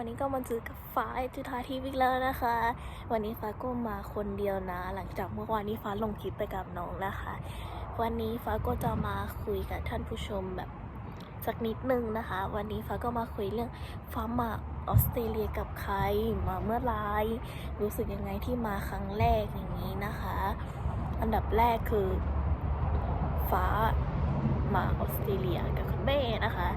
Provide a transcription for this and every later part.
วันนี้ก็มาเจอกับฟ้าจุธาทิพย์อีกแล้วนะคะ วันนี้ฟ้าก็มาคนเดียวนะ หลังจากเมื่อวานนี้ฟ้าลงคลิปไปกับน้องนะคะ วันนี้ฟ้าก็จะมาคุยกับท่านผู้ชมแบบสักนิดนึงนะคะ วันนี้ฟ้าก็มาคุยเรื่องฟ้ามาออสเตรเลียกับใครมาเมื่อไรรู้สึกยังไงที่มาครั้งแรกอย่างนี้นะคะ อันดับแรกคือฟ้ามาออสเตรเลียกับคุณแม่นะคะ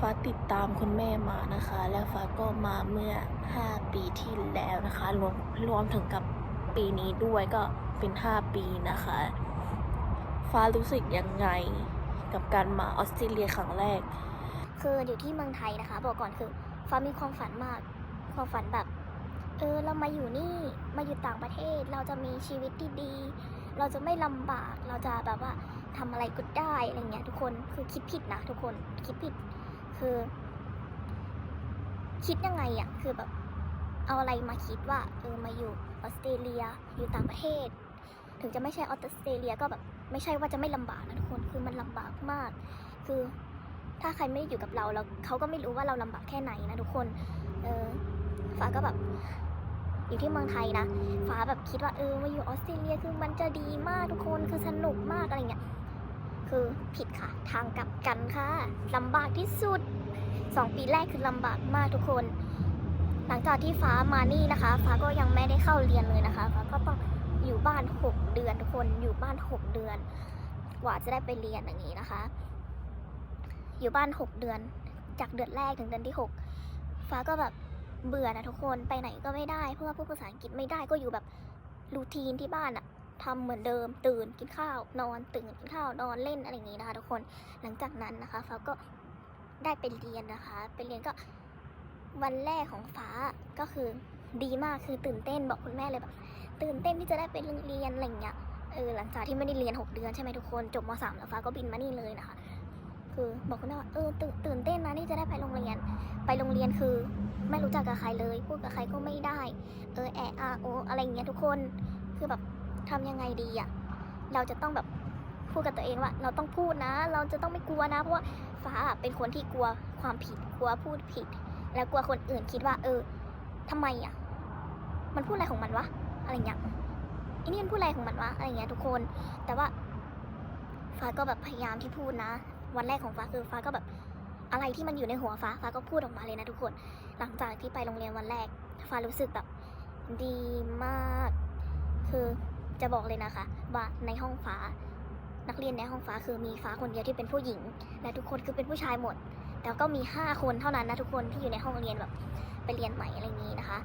ฟ้าติดตามคุณแม่มานะคะ แล้วฟ้าก็มาเมื่อ 5 ปีที่แล้วนะคะ รวมรวมถึงกับปีนี้ด้วยก็เป็น 5 ปีนะคะ ฟ้ารู้สึกยังไงกับการมาออสเตรเลียครั้งแรก คืออยู่ที่เมืองไทยนะคะ บอกก่อนคือฟ้ามีความฝันมาก ความฝันแบบ เออเรามาอยู่นี่มาอยู่ต่างประเทศ เราจะมีชีวิตที่ดีเราจะไม่ลำบาก เราจะแบบว่าทำอะไรก็ได้อะไรเงี้ยทุกคนคือคิดผิดนะทุกคนคิดผิด คือ คิดยังไงอะคือแบบ เอาอะไรมาคิดว่าเออมาอยู่ออสเตรเลียอยู่ต่างประเทศ ถึงจะไม่ใช่ออสเตรเลียก็แบบ ไม่ใช่ว่าจะไม่ลำบากนะทุกคนคือมันลำบากมาก คือถ้าใครไม่ได้อยู่กับเราเราเขาก็ไม่รู้ว่าเราลำบากแค่ไหนนะทุกคนเออฟ้าก็แบบอยู่ที่เมืองไทยนะ ฟ้าแบบคิดว่าเออมาอยู่ออสเตรเลียคือมันจะดีมากทุกคนคือสนุกมากอะไรเงี้ย คือผิดค่ะ ทางกลับกันค่ะลำบากที่สุดสองปีแรกคือลำบากมากทุกคน หลังจากที่ฟ้ามานี่นะคะ ฟ้าก็ยังไม่ได้เข้าเรียนเลยนะคะฟ้าก็ต้องอยู่บ้านหกเดือนทุกคนอยู่บ้านหกเดือน กว่าจะได้ไปเรียนอย่างนี้นะคะ อยู่บ้านหกเดือน จากเดือนแรกถึงเดือนที่หกฟ้าก็แบบเบื่อนะทุกคนไปไหนก็ไม่ได้ เพราะว่าพูดภาษาอังกฤษไม่ได้ก็อยู่แบบรูทีนที่บ้านอะ ทำเหมือนเดิมตื่นกินข้าวนอนตื่นกินข้าวนอนเล่นอะไรอย่างนี้นะคะทุกคนหลังจากนั้นนะคะฟ้าก็ได้ไปเรียนนะคะ ไปเรียนก็วันแรกของฟ้าก็คือดีมากคือตื่นเต้นบอกคุณแม่เลยแบบตื่นเต้นที่จะได้ไปเรียนอะไรอย่างเงี้ยเออหลังจากที่ไม่ได้เรียนหกเดือนใช่ไหมทุกคนจบมสามแล้วฟ้าก็บินมานี่เลยนะคะ คือบอกคุณแม่ว่าเออตื่นตื่นเต้นนะที่จะได้ไปโรงเรียน ไปโรงเรียนคือ ไม่รู้จักกับใครเลยพูดกับใครก็ไม่ได้ เออแออาโออะไรอย่างเงี้ยทุกคนคือแบบ ทำยังไงดีอะเราจะต้องแบบพูดกับตัวเองว่า เราต้องพูดนะ เราจะต้องไม่กลัวนะ เพราะว่าฟ้าเป็นคนที่กลัวความผิดกลัวพูดผิด แล้วกลัวคนอื่นคิดว่า เออทำไมอะมันพูดอะไรของมันวะอะไรเงี้ยอ้นี่มันพูดอะไรของมันวะอะไรเงี้ยทุกคน แต่ว่า ฟ้าก็แบบพยายามที่พูดนะ วันแรกของฟ้าคือฟ้าก็แบบอะไรที่มันอยู่ในหัวฟ้าฟ้าก็พูดออกมาเลยนะทุกคน หลังจากที่ไปโรงเรียนวันแรก ฟ้ารู้สึกแบบดีมาก คือ จะบอกเลยนะคะ ว่าในห้องฟ้า นักเรียนในห้องฟ้าคือมีฟ้าคนเดียวที่เป็นผู้หญิง และทุกคนคือเป็นผู้ชายหมด แต่ก็มีห้าคนเท่านั้นนะทุกคนที่อยู่ในห้องเรียนแบบไปเรียนใหม่อะไรอย่างนี้นะคะ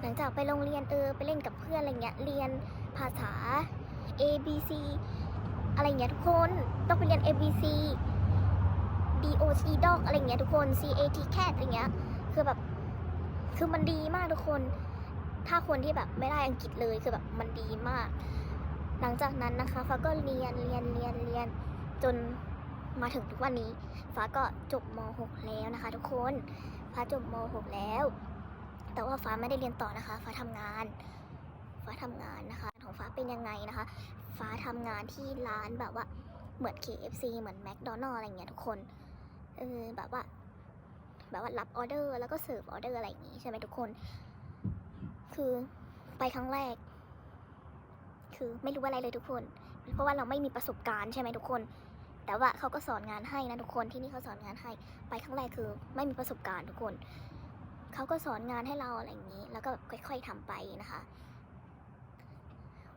หลังจากไปโรงเรียนเออไปเล่นกับเพื่อนอะไรเงี้ย เรียนภาษา A B C อะไรเงี้ยทุกคนต้องไปเรียน A B C D O T dog อะไรเงี้ยทุกคน C A T cat อะไรเงี้ย คือแบบ คือมันดีมากทุกคน ถ้าคนที่แบบไม่ได้อังกฤษเลยคือแบบมันดีมาก หลังจากนั้นนะคะฟ้าก็เรียนเรียนเรียนเรียนจนมาถึงทุกวันนี้ฟ้าก็จบม .6 แล้วนะคะ ทุกคนฟ้าจบม .6 แล้ว แต่ว่าฟ้าไม่ได้เรียนต่อนะคะฟ้าทำงาน ฟ้าทำงานนะคะ ของฟ้าเป็นยังไงนะคะ ฟ้าทำงานที่ร้านแบบว่าเหมือน KFC เหมือน McDonald อะไรเงี้ยทุกคนเออแบบว่า แบบว่ารับออเดอร์แล้วก็เสิร์ฟออเดอร์อะไรอย่างงี้ใช่ไหมทุกคน คือไปครั้งแรก คือไม่รู้อะไรเลยทุกคน เพราะว่าเราไม่มีประสบการณ์ใช่ไหมทุกคน แต่ว่าเขาก็สอนงานให้นะทุกคนที่นี่เขาสอนงานให้ ไปครั้งแรกคือ ไม่มีประสบการณ์ทุกคนเขาก็สอนงานให้เราอะไรอย่างนี้ แล้วก็แบบค่อย ๆทำไปนะคะ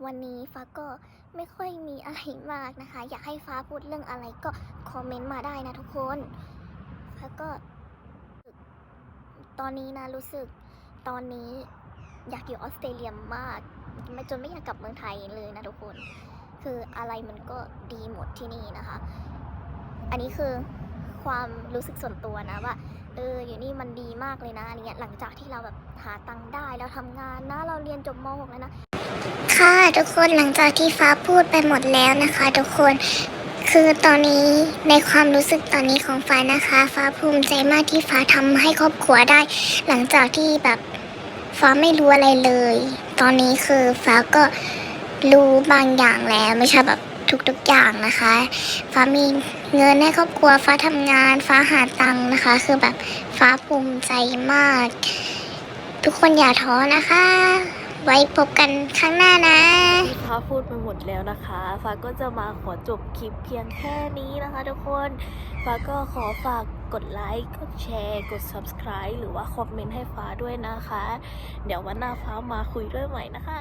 วันนี้ฟ้าก็ไม่ค่อยมีอะไรมากนะคะ อยากให้ฟ้าพูดเรื่องอะไรก็คอมเมนต์มาได้นะทุกคนฟ้าก็ ตอนนี้นะรู้สึกตอนนี้ อยากอยู่ออสเตรเลียมากไม่จนไม่อยากกลับเมืองไทยเลยนะทุกคน คืออะไรมันก็ดีหมดที่นี่นะคะ อันนี้คือความรู้สึกส่วนตัวนะว่าเอออยู่นี่มันดีมากเลยนะอะไรเงี้ยหลังจากที่เราแบบหาตังค์ได้เราทำงานนะเราเรียนจบม .6 แล้วนะค่ะทุกคนหลังจากที่ฟ้าพูดไปหมดแล้วนะคะ ทุกคนคือตอนนี้ในความรู้สึกตอนนี้ของฟ้านะคะ ฟ้าภูมิใจมากที่ฟ้าทำให้ครอบครัวได้ หลังจากที่แบบ ฟ้าไม่รู้อะไรเลย ตอนนี้คือฟ้าก็รู้บางอย่างแล้วไม่ใช่แบบทุกๆอย่างนะคะ ฟ้ามีเงินให้ครอบครัวฟ้าทำงาน ฟ้าหาตังค์นะคะ คือแบบฟ้าภูมิใจมาก ทุกคนอย่าท้อนะคะ ไว้พบกันครั้งหน้านะฟ้าพูดไปหมดแล้วนะคะ ฟ้าก็จะมาขอจบคลิปเพียงแค่นี้นะคะ ทุกคน ฟ้าก็ขอฝาก กดไลค์กดแชร์กด subscribe หรือว่าคอมเมนต์ให้ฟ้าด้วยนะคะ เดี๋ยววันหน้าฟ้ามาคุยด้วยใหม่นะคะ